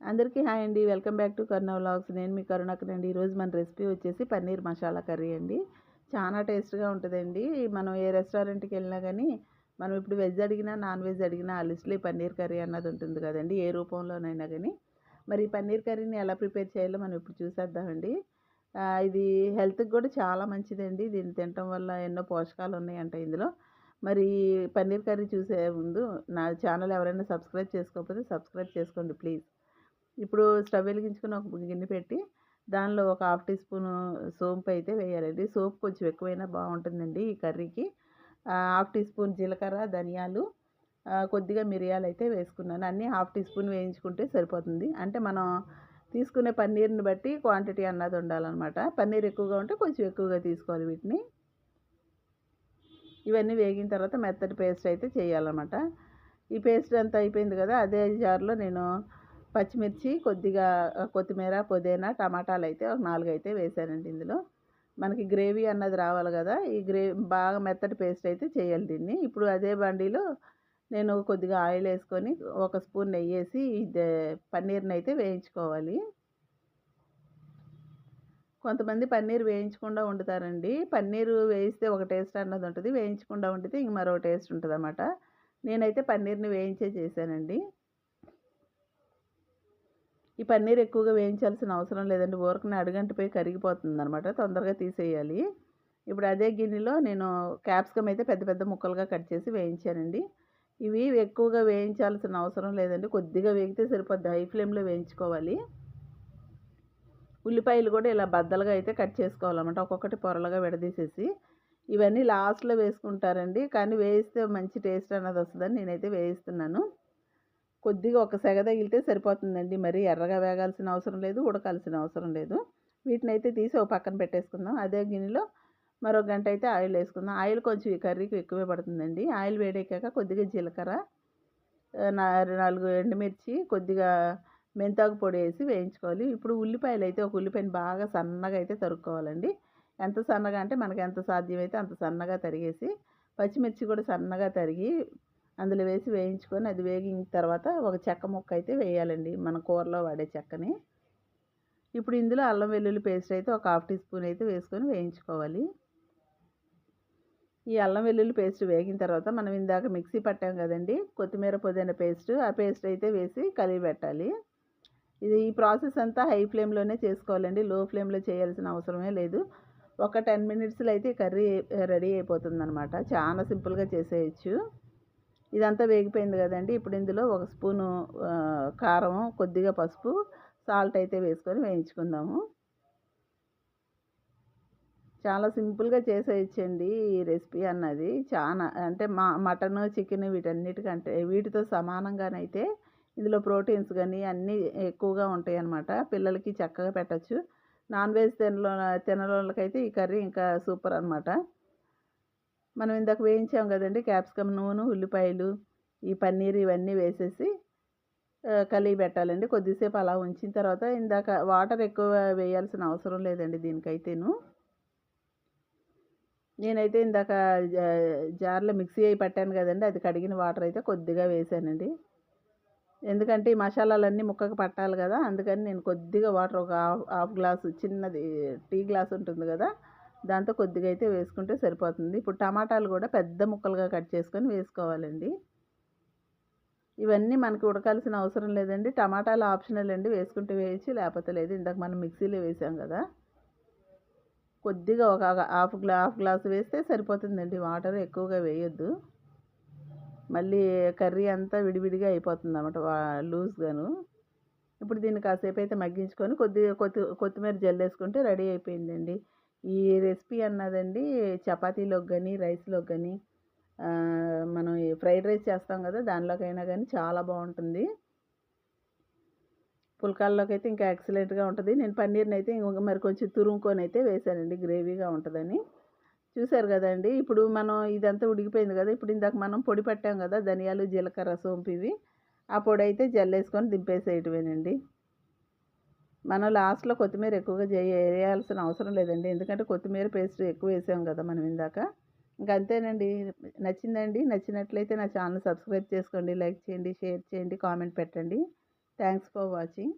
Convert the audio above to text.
అందరికీ హాయ్ అండి. Welcome back to Karuna vlogs. నేను మీ కరుణకనండి ఈరోజు మన రెసిపీ వచ్చేసి పన్నీర్ మసాలా కర్రీ అండి. చాలా టేస్ట్గా ఉంటుందండి. మనం ఏ రెస్టారెంట్కి వెళ్ళినా కానీ మనం ఇప్పుడు వెజ్ అడిగినా నాన్ వెజ్ అడిగినా ఆ లిస్ట్లో ఈ పన్నీర్ కర్రీ అన్నది ఉంటుంది కదండి. ఏ రూపంలోనైనా కానీ మరి పన్నీర్ కర్రీని ఎలా ప్రిపేర్ చేయాలో మనం ఇప్పుడు చూసేద్దామండి. ఇది హెల్త్కి కూడా చాలా మంచిదండి. దీన్ని తినటం వల్ల ఎన్నో పోషకాలు ఉన్నాయంట ఇందులో. మరి పన్నీర్ కర్రీ చూసే ముందు నా ఛానల్ ఎవరైనా సబ్స్క్రైబ్ చేసుకోకపోతే సబ్స్క్రైబ్ చేసుకోండి ప్లీజ్. ఇప్పుడు స్టవ్ వెలిగించుకుని ఒక గిన్నె పెట్టి దానిలో ఒక హాఫ్ టీ స్పూన్ సోంపు అయితే వేయాలండి. సోప్ కొంచెం ఎక్కువైనా బాగుంటుందండి ఈ కర్రీకి. హాఫ్ టీ స్పూన్ జీలకర్ర ధనియాలు కొద్దిగా మిరియాలు అయితే వేసుకున్నాను. అన్నీ హాఫ్ టీ స్పూన్ వేయించుకుంటే సరిపోతుంది. అంటే మనం తీసుకునే పన్నీర్ని బట్టి క్వాంటిటీ అన్నది ఉండాలన్నమాట. పన్నీర్ ఎక్కువగా ఉంటే కొంచెం ఎక్కువగా తీసుకోవాలి వీటిని. ఇవన్నీ వేగిన తర్వాత మెత్తటి పేస్ట్ అయితే చేయాలన్నమాట. ఈ పేస్ట్ అంతా అయిపోయింది కదా అదే జార్లో నేను పచ్చిమిర్చి కొద్దిగా కొత్తిమీర పుదీనా టమాటాలు అయితే ఒక నాలుగు అయితే వేసానండి ఇందులో. మనకి గ్రేవీ అన్నది రావాలి కదా ఈ గ్రేవీ బాగా మెత్తటి పేస్ట్ అయితే చేయాలి దీన్ని. ఇప్పుడు అదే బండిలో నేను కొద్దిగా ఆయిల్ వేసుకొని ఒక స్పూన్ నెయ్యి వేసి పన్నీర్ని అయితే వేయించుకోవాలి. కొంతమంది పన్నీర్ వేయించకుండా వండుతారండి. పన్నీర్ వేయిస్తే ఒక టేస్ట్ అన్నది ఉంటుంది వేయించకుండా వండితే ఇంక మరో టేస్ట్ ఉంటుంది అన్నమాట నేనైతే పన్నీర్ని వేయించే చేశానండి. ఈ పన్నీర్ ఎక్కువగా వేయించాల్సిన అవసరం లేదండి. ఊరకనే అడుగంటిపోయి కరిగిపోతుంది అనమాట తొందరగా తీసేయాలి. ఇప్పుడు అదే గిన్నెలో నేను క్యాప్సికమ్ అయితే పెద్ద పెద్ద ముక్కలుగా కట్ చేసి వేయించానండి. ఇవి ఎక్కువగా వేయించాల్సిన అవసరం లేదండి. కొద్దిగా వేగితే సరిపోద్ది. హై ఫ్లేమ్లో వేయించుకోవాలి. ఉల్లిపాయలు కూడా ఇలా బద్దలుగా అయితే కట్ చేసుకోవాలన్నమాట. ఒక్కొక్కటి పొరలుగా విడదీసేసి. ఇవన్నీ లాస్ట్లో వేసుకుంటారండి. కానీ వేయిస్తే మంచి టేస్ట్ అన్నది వస్తుందని నేనైతే వేయిస్తున్నాను. కొద్దిగా ఒక సెగ తగిలితే సరిపోతుందండి. మరి ఎర్రగా వేగాల్సిన అవసరం లేదు ఉడకాల్సిన అవసరం లేదు. వీటిని అయితే తీసి ఒక పక్కన పెట్టేసుకుందాం. అదే గిన్నెలో మరో గంట అయితే ఆయిల్ వేసుకుందాం. ఆయిల్ కొంచెం ఈ కర్రీకి ఎక్కువే పడుతుందండి. ఆయిల్ వేడెక్కాక కొద్దిగా జీలకర్ర నాలుగు ఎండుమిర్చి కొద్దిగా మెంతాకు పొడి వేసి వేయించుకోవాలి. ఇప్పుడు ఉల్లిపాయలు అయితే ఒక ఉల్లిపాయని బాగా సన్నగా అయితే తరుక్కోవాలండి. ఎంత సన్నగా అంటే మనకి ఎంత సాధ్యమైతే అంత సన్నగా తరిగేసి పచ్చిమిర్చి కూడా సన్నగా తరిగి అందులో వేసి వేయించుకొని అది వేగిన తర్వాత ఒక చెక్క ముక్క అయితే వేయాలండి మన కూరలో వాడే చెక్కని. ఇప్పుడు ఇందులో అల్లం వెల్లుల్లి పేస్ట్ అయితే ఒక హాఫ్ టీ స్పూన్ అయితే వేసుకొని వేయించుకోవాలి. ఈ అల్లం వెల్లుల్లి పేస్ట్ వేగిన తర్వాత మనం ఇందాక మిక్సీ పట్టాం కదండి కొత్తిమీర పుదీనా పేస్ట్ ఆ పేస్ట్ అయితే వేసి కలిగి పెట్టాలి. ఇది ఈ ప్రాసెస్ అంతా హై ఫ్లేమ్లోనే చేసుకోవాలండి లో ఫ్లేమ్లో చేయాల్సిన అవసరమే లేదు. ఒక టెన్ మినిట్స్లో అయితే కర్రీ రెడీ అయిపోతుంది అనమాట చాలా సింపుల్గా చేసేయచ్చు. ఇదంతా వేగిపోయింది కదండి. ఇప్పుడు ఇందులో ఒక స్పూను కారం కొద్దిగా పసుపు సాల్ట్ అయితే వేసుకొని వేయించుకుందాము. చాలా సింపుల్గా చేసేయచ్చండి ఈ రెసిపీ అన్నది. చాలా అంటే మా మటన్ చికెన్ వీటన్నిటికంటే వీటితో సమానంగానైతే ఇందులో ప్రోటీన్స్ కానీ అన్నీ ఎక్కువగా ఉంటాయి అన్నమాట పిల్లలకి చక్కగా పెట్టచ్చు. నాన్ వెజ్ తినలో తినలోళ్ళకైతే ఈ కర్రీ ఇంకా సూపర్ అనమాట మనం ఇందాక వేయించాం కదండి క్యాప్సికమ్ నూనె ఉల్లిపాయలు ఈ పన్నీర్ ఇవన్నీ వేసేసి కలిగి పెట్టాలండి. కొద్దిసేపు అలా ఉంచిన తర్వాత ఇందాక వాటర్ ఎక్కువ వేయాల్సిన అవసరం లేదండి దీనికైతేను. నేనైతే ఇందాక జా- జార్లో మిక్సీ అయి పట్టాను కదండి అది కడిగిన వాటర్ అయితే కొద్దిగా వేసానండి. ఎందుకంటే ఈ మసాలాలన్నీ ముక్కకు పట్టాలి కదా అందుకని నేను కొద్దిగా వాటర్ ఒక హాఫ్ హాఫ్ గ్లాసు చిన్నది టీ గ్లాస్ ఉంటుంది కదా దాంతో కొద్దిగా అయితే వేసుకుంటే సరిపోతుంది. ఇప్పుడు టమాటాలు కూడా పెద్ద ముక్కలుగా కట్ చేసుకొని వేసుకోవాలండి. ఇవన్నీ మనకి ఉడకాల్సిన అవసరం లేదండి. టమాటాలు ఆప్షనల్ అండి. వేసుకుంటే వేయచ్చు లేకపోతే లేదు. ఇందాక మనం మిక్సీలో వేసాం కదా. కొద్దిగా ఒక హాఫ్ గ్లా హాఫ్ గ్లాస్ వేస్తే సరిపోతుందండి. వాటర్ ఎక్కువగా వేయొద్దు. మళ్ళీ కర్రీ అంతా విడివిడిగా అయిపోతుంది అనమాట లూజ్గాను. ఇప్పుడు దీన్ని కాసేపు అయితే మగ్గించుకొని కొద్దిగా కొత్తి కొత్తిమీర జల్లేసుకుంటే రెడీ అయిపోయిందండి. ఈ రెసిపీ అన్నదండి చపాతీలోకి కానీ రైస్లోకి కానీ మనం ఫ్రైడ్ రైస్ చేస్తాం కదా దానిలోకైనా కానీ చాలా బాగుంటుంది. పుల్కాల్లోకి అయితే ఇంకా ఎక్సలెంట్గా ఉంటుంది. నేను పన్నీర్ని అయితే ఇంకొక మరి కొంచెం తురుముకొని అయితే వేసానండి గ్రేవీగా ఉంటుందని. చూసారు కదండి ఇప్పుడు మనం ఇదంతా ఉడికిపోయింది కదా ఇప్పుడు ఇందాక మనం పొడి పట్టాం కదా ధనియాలు జీలకర్ర సోంపు ఇవి ఆ పొడి అయితే జల్లేసుకొని దింపేసేయటమేనండి. మనం లాస్ట్లో కొత్తిమీర ఎక్కువగా చేయ వేయాల్సిన అవసరం లేదండి. ఎందుకంటే కొత్తిమీర పేస్ట్ ఎక్కువ వేసాం కదా మనం ఇందాక. ఇంకా అంతేనండి. నచ్చిందండి. నచ్చినట్లయితే నా ఛానల్ సబ్స్క్రైబ్ చేసుకోండి లైక్ చేయండి షేర్ చేయండి కామెంట్ పెట్టండి. Thanks for watching.